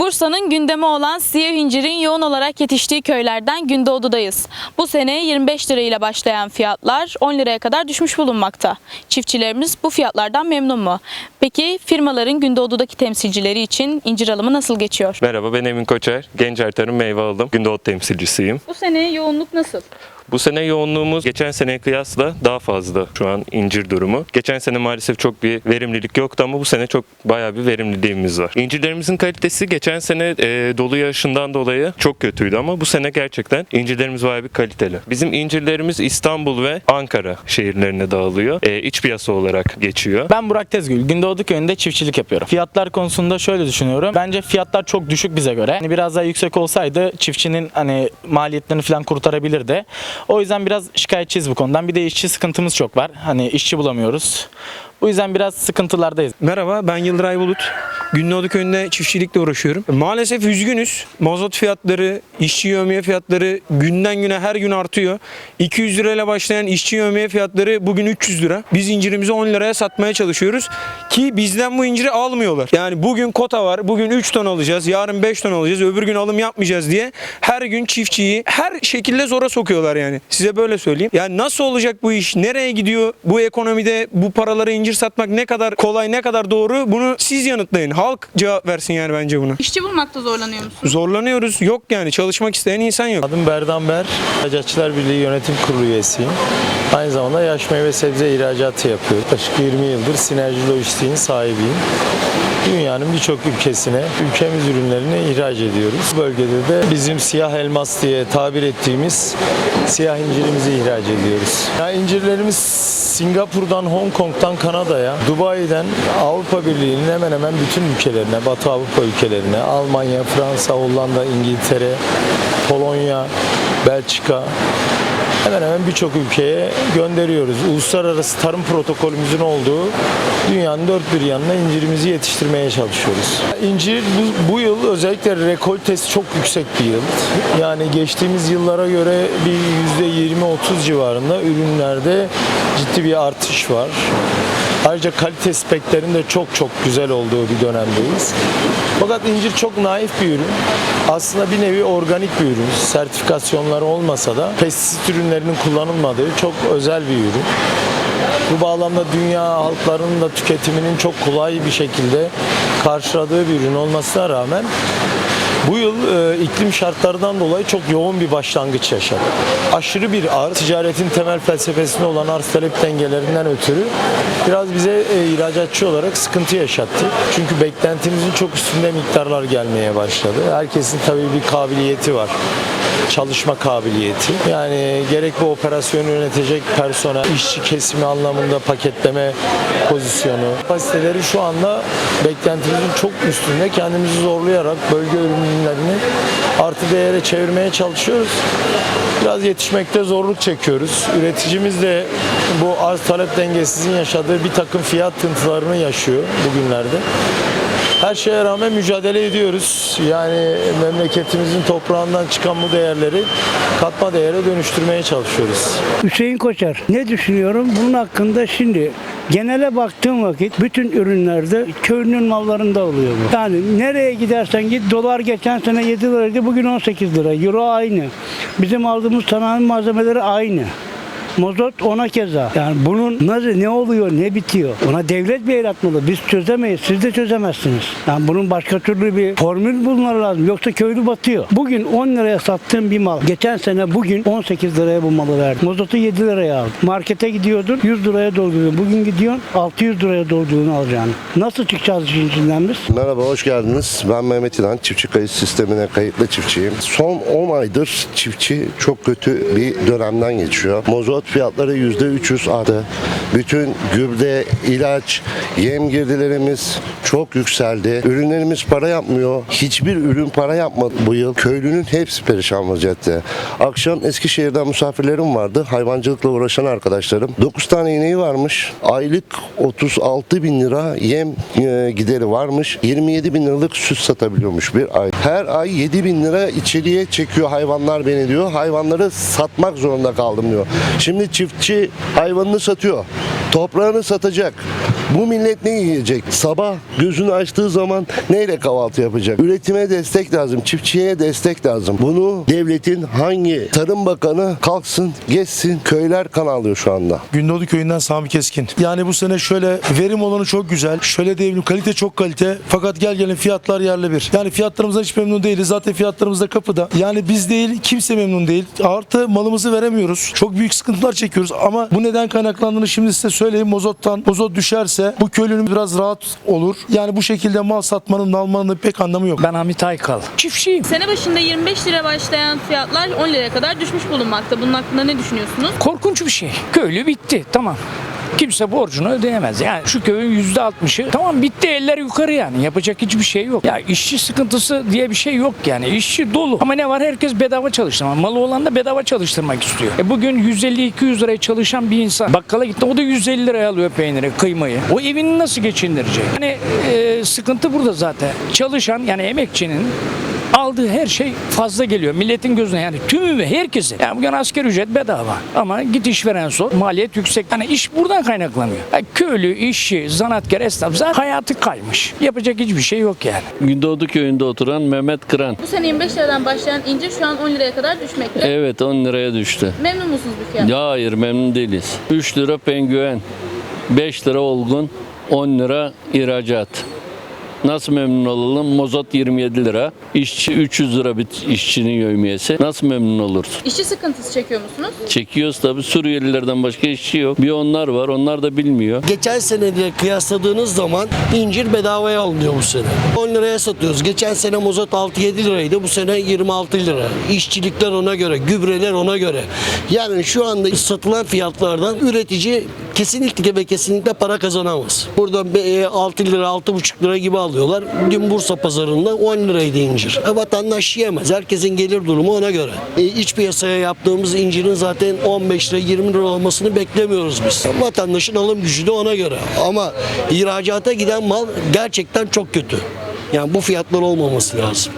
Bursa'nın gündemi olan siyah incirin yoğun olarak yetiştiği köylerden Gündoğdu'dayız. Bu sene 25 lira ile başlayan fiyatlar 10 liraya kadar düşmüş bulunmakta. Çiftçilerimiz bu fiyatlardan memnun mu? Peki firmaların Gündoğdu'daki temsilcileri için incir alımı nasıl geçiyor? Merhaba ben Emin Koçer. Gencer Tarım Meyve Alım Gündoğdu temsilcisiyim. Bu sene yoğunluk nasıl? Bu sene yoğunluğumuz geçen seneye kıyasla daha fazla şu an incir durumu. Geçen sene maalesef çok bir verimlilik yoktu ama bu sene çok bayağı bir verimliliğimiz var. İncirlerimizin kalitesi geçen sene e, dolu yağışından dolayı çok kötüydü ama bu sene gerçekten incirlerimiz bayağı bir kaliteli. Bizim incirlerimiz İstanbul ve Ankara şehirlerine dağılıyor. E, iç piyasa olarak geçiyor. Ben Burak Tezgül. Gündoğdu köyünde çiftçilik yapıyorum. Fiyatlar konusunda şöyle düşünüyorum. Bence fiyatlar çok düşük bize göre. Hani biraz daha yüksek olsaydı çiftçinin hani maliyetlerini falan kurtarabilirdi. O yüzden biraz şikayetçiyiz bu konudan. Bir de işçi sıkıntımız çok var. Hani işçi bulamıyoruz. Bu yüzden biraz sıkıntılardayız. Merhaba ben Yıldıray Bulut. Gündoğdu köyünde çiftçilikle uğraşıyorum. Maalesef üzgünüz. Mazot fiyatları, işçi yövmiye fiyatları günden güne her gün artıyor. 200 lirayla başlayan işçi yövmiye fiyatları bugün 300 lira. Biz incirimizi 10 liraya satmaya çalışıyoruz. Ki bizden bu inciri almıyorlar. Yani bugün kota var. Bugün 3 ton alacağız. Yarın 5 ton alacağız. Öbür gün alım yapmayacağız diye her gün çiftçiyi her şekilde zora sokuyorlar yani. Size böyle söyleyeyim. Yani nasıl olacak bu iş? Nereye gidiyor? Bu ekonomide bu paralara incir satmak ne kadar kolay, ne kadar doğru? Bunu siz yanıtlayın. Halk cevap versin yani bence buna. İşçi bulmakta zorlanıyor musun? Zorlanıyoruz. Yok yani. Çalışmak isteyen insan yok. Adım Berdan Ber, İhracatçılar Birliği Yönetim Kurulu üyesiyim. Aynı zamanda yaş meyve sebze ihracatı yapıyorum. Yaklaşık 20 yıldır Sinerji Lojistik'in sahibiyim. Dünyanın birçok ülkesine ülkemiz ürünlerini ihraç ediyoruz. Bu bölgede de bizim siyah elmas diye tabir ettiğimiz siyah incirimizi ihraç ediyoruz. Ya incirlerimiz Singapur'dan, Hong Kong'dan Kanada'ya, Dubai'den Avrupa Birliği'nin hemen hemen bütün ülkelerine, Batı Avrupa ülkelerine, Almanya, Fransa, Hollanda, İngiltere, Polonya, Belçika, hemen hemen birçok ülkeye gönderiyoruz. Uluslararası tarım protokolümüzün olduğu dünyanın dört bir yanına incirimizi yetiştirmeye çalışıyoruz. İncir bu, bu yıl özellikle rekoltesi çok yüksek bir yıl. Yani geçtiğimiz yıllara göre bir %20-30 civarında ürünlerde ciddi bir artış var. Ayrıca kalite speklerin de çok çok güzel olduğu bir dönemdeyiz. Fakat incir çok naif bir ürün. Aslında bir nevi organik bir ürün. Sertifikasyonları olmasa da pestisit ürünlerinin kullanılmadığı çok özel bir ürün. Bu bağlamda dünya halklarının da tüketiminin çok kolay bir şekilde karşıladığı bir ürün olmasına rağmen bu yıl e, iklim şartlarından dolayı çok yoğun bir başlangıç yaşadı. Aşırı bir arz, ticaretin temel felsefesinde olan arz talep dengelerinden ötürü biraz bize e, ihracatçı olarak sıkıntı yaşattı. Çünkü beklentimizin çok üstünde miktarlar gelmeye başladı. Herkesin tabii bir kabiliyeti var çalışma kabiliyeti. Yani gerek bu operasyonu yönetecek personel, işçi kesimi anlamında paketleme pozisyonu. Kapasiteleri şu anda beklentimizin çok üstünde. Kendimizi zorlayarak bölge ürünlerini artı değere çevirmeye çalışıyoruz. Biraz yetişmekte zorluk çekiyoruz. Üreticimiz de bu arz talep dengesizliğin yaşadığı bir takım fiyat tıntılarını yaşıyor bugünlerde. Her şeye rağmen mücadele ediyoruz. Yani memleketimizin toprağından çıkan bu değerleri katma değere dönüştürmeye çalışıyoruz. Hüseyin Koçer. Ne düşünüyorum? Bunun hakkında şimdi genele baktığım vakit bütün ürünlerde köylünün mallarında oluyor bu. Yani nereye gidersen git dolar geçen sene 7 liraydı bugün 18 lira. Euro aynı. Bizim aldığımız sanayi malzemeleri aynı. Mozot ona keza. Yani bunun nasıl ne oluyor ne bitiyor? Ona devlet bir el atmalı. Biz çözemeyiz. Siz de çözemezsiniz. Yani bunun başka türlü bir formül bulmaları lazım. Yoksa köylü batıyor. Bugün 10 liraya sattığım bir mal. Geçen sene bugün 18 liraya bu malı verdim. Mozotu 7 liraya aldım. Markete gidiyordun 100 liraya dolduruyorsun. Bugün gidiyorsun 600 liraya dolduğunu alacaksın. Nasıl çıkacağız işin içinden biz? Merhaba, hoş geldiniz. Ben Mehmet İnan, çiftçi kayıt sistemine kayıtlı çiftçiyim. Son 10 aydır çiftçi çok kötü bir dönemden geçiyor. Mozot fiyatları %300 arttı. Bütün gübre, ilaç, yem girdilerimiz çok yükseldi. Ürünlerimiz para yapmıyor. Hiçbir ürün para yapmadı bu yıl. Köylünün hepsi perişan vaziyette. Akşam Eskişehir'den misafirlerim vardı. Hayvancılıkla uğraşan arkadaşlarım. 9 tane ineği varmış. Aylık 36 bin lira yem e, gideri varmış. 27 bin liralık süt satabiliyormuş bir ay. Her ay 7 bin lira içeriye çekiyor hayvanlar beni diyor. Hayvanları satmak zorunda kaldım diyor. Şimdi çiftçi hayvanını satıyor. Toprağını satacak. Bu millet ne yiyecek? Sabah gözünü açtığı zaman neyle kahvaltı yapacak? Üretime destek lazım, çiftçiye destek lazım. Bunu devletin hangi Tarım Bakanı kalksın, geçsin. Köyler kan alıyor şu anda. Gündoğdu köyünden Sami Keskin. Yani bu sene şöyle verim olanı çok güzel. Şöyle diyebilirim kalite çok kalite. Fakat gel gelin fiyatlar yerle bir. Yani fiyatlarımızdan hiç memnun değiliz. Zaten fiyatlarımız da kapıda. Yani biz değil kimse memnun değil. Artı malımızı veremiyoruz. Çok büyük sıkıntılar çekiyoruz. Ama bu neden kaynaklandığını şimdi size söyleyeyim. Mozottan mozot düşerse bu köylünün biraz rahat olur. Yani bu şekilde mal satmanın almanın pek anlamı yok. Ben Hamit Aykal. Çiftçiyim. Sene başında 25 lira başlayan fiyatlar 10 liraya kadar düşmüş bulunmakta. Bunun hakkında ne düşünüyorsunuz? Korkunç bir şey. Köylü bitti. Tamam. Kimse borcunu ödeyemez. Yani şu köyün yüzde altmışı tamam bitti eller yukarı yani. Yapacak hiçbir şey yok. Ya işçi sıkıntısı diye bir şey yok yani. İşçi dolu. Ama ne var? Herkes bedava çalıştırmak. Malı olan da bedava çalıştırmak istiyor. E bugün 150-200 liraya çalışan bir insan bakkala gitti. O da 150 liraya alıyor peyniri, kıymayı. O evini nasıl geçindirecek? Yani e, sıkıntı burada zaten. Çalışan yani emekçinin aldığı her şey fazla geliyor. Milletin gözüne yani tümü ve herkesi. Yani bugün asgari ücret bedava. Ama git işveren sor. Maliyet yüksek. Yani iş buradan kaynaklanıyor. Yani köylü, işçi, zanatkar, esnaf zaten hayatı kaymış. Yapacak hiçbir şey yok yani. Gündoğdu köyünde oturan Mehmet Kıran. Bu sene 25 liradan başlayan incir şu an 10 liraya kadar düşmekte. Evet 10 liraya düştü. Memnun musunuz bu fiyat? Ya hayır memnun değiliz. 3 lira penguen, 5 lira olgun, 10 lira ihracat. Nasıl memnun olalım? Mozot 27 lira. İşçi 300 lira bir işçinin yövmiyesi. Nasıl memnun olursun? İşçi sıkıntısı çekiyor musunuz? Çekiyoruz tabii Suriyelilerden başka işçi yok. Bir onlar var onlar da bilmiyor. Geçen seneyle kıyasladığınız zaman incir bedavaya alınıyor bu sene. 10 liraya satıyoruz. Geçen sene mozot 6-7 liraydı. Bu sene 26 lira. İşçilikler ona göre, gübreler ona göre. Yani şu anda satılan fiyatlardan üretici kesinlikle ve kesinlikle para kazanamaz. Burada be- 6 lira, 6,5 lira gibi alıyorlar. Dün Bursa pazarında 10 liraydı incir. E, vatandaş yiyemez. Herkesin gelir durumu ona göre. E, iç piyasaya yaptığımız incirin zaten 15 lira, 20 lira olmasını beklemiyoruz biz. Vatandaşın alım gücü de ona göre. Ama ihracata giden mal gerçekten çok kötü. Yani bu fiyatlar olmaması lazım.